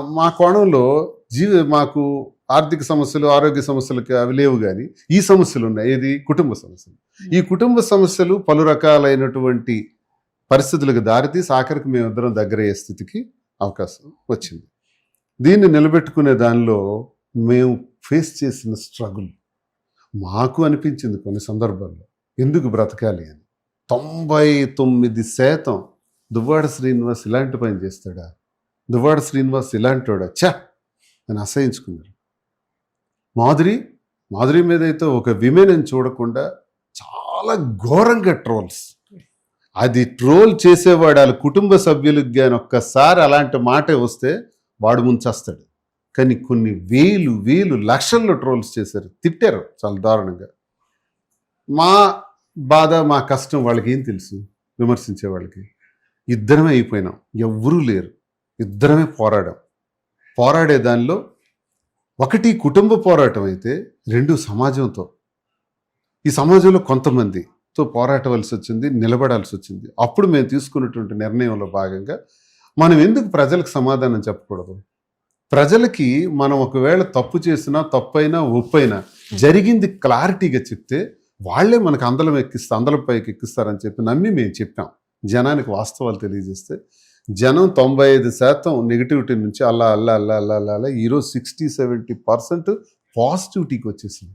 మా కోణంలో జీవి మాకు ఆర్థిక సమస్యలు ఆరోగ్య సమస్యలకు అవి లేవు కానీ ఈ సమస్యలు ఉన్నాయి. ఏది? కుటుంబ సమస్యలు. ఈ కుటుంబ సమస్యలు పలు రకాలైనటువంటి పరిస్థితులకు దారితీసి ఆఖరికి మేమిద్దరం దగ్గరయ్యే స్థితికి అవకాశం వచ్చింది. దీన్ని నిలబెట్టుకునే దానిలో మేము ఫేస్ చేసిన స్ట్రగుల్ మాకు అనిపించింది కొన్ని సందర్భాల్లో. ఎందుకు బ్రతకాలి అని? తొంభై తొమ్మిది శాతం దువ్వాడ శ్రీనివాస్ ఇలాంటి పని చేస్తాడా? దువ్వాడ శ్రీనివాస్ ఇలాంటి వాడా ఛా! అని అసహించుకున్నారు. మాధురి మాధురి మీద అయితే ఒక విమెన్ చూడకుండా చాలా ఘోరంగా ట్రోల్స్. అది ట్రోల్ చేసేవాడు వాళ్ళ కుటుంబ సభ్యులకు కానీ ఒక్కసారి అలాంటి మాట వస్తే వాడు ముంచేస్తాడు. కానీ కొన్ని వేలు వేలు లక్షల్లో ట్రోల్స్ చేశారు. తిట్టారు చాలా దారుణంగా. మా బాధ మా కష్టం వాళ్ళకి ఏం తెలుసు? విమర్శించే వాళ్ళకి. ఇద్దరమే అయిపోయినాం. ఎవ్వరూ లేరు. ఇద్దరమే పోరాడాం. పోరాడే దానిలో ఒకటి కుటుంబ పోరాటం అయితే రెండు సమాజంతో. ఈ సమాజంలో కొంతమందితో పోరాటవలసి వచ్చింది నిలబడాల్సి వచ్చింది. అప్పుడు మేము తీసుకున్నటువంటి నిర్ణయంలో భాగంగా మనం ఎందుకు ప్రజలకు సమాధానం చెప్పకూడదు? ప్రజలకి మనం ఒకవేళ తప్పు చేసినా తప్పైనా ఒప్పైనా జరిగింది క్లారిటీగా చెప్తే వాళ్ళే మనకు అందలం ఎక్కిస్తారు అందలం పైకి ఎక్కిస్తారని చెప్పి నమ్మి మేము చెప్పాం. జనానికి వాస్తవాలు తెలియజేస్తే జనం తొంభై ఐదు శాతం నెగిటివిటీ నుంచి అల్లా అల్లా అల్లా అల్లా అల్లా ఈరోజు సిక్స్టీ సెవెంటీ పర్సెంట్ పాజిటివిటీకి వచ్చేసింది.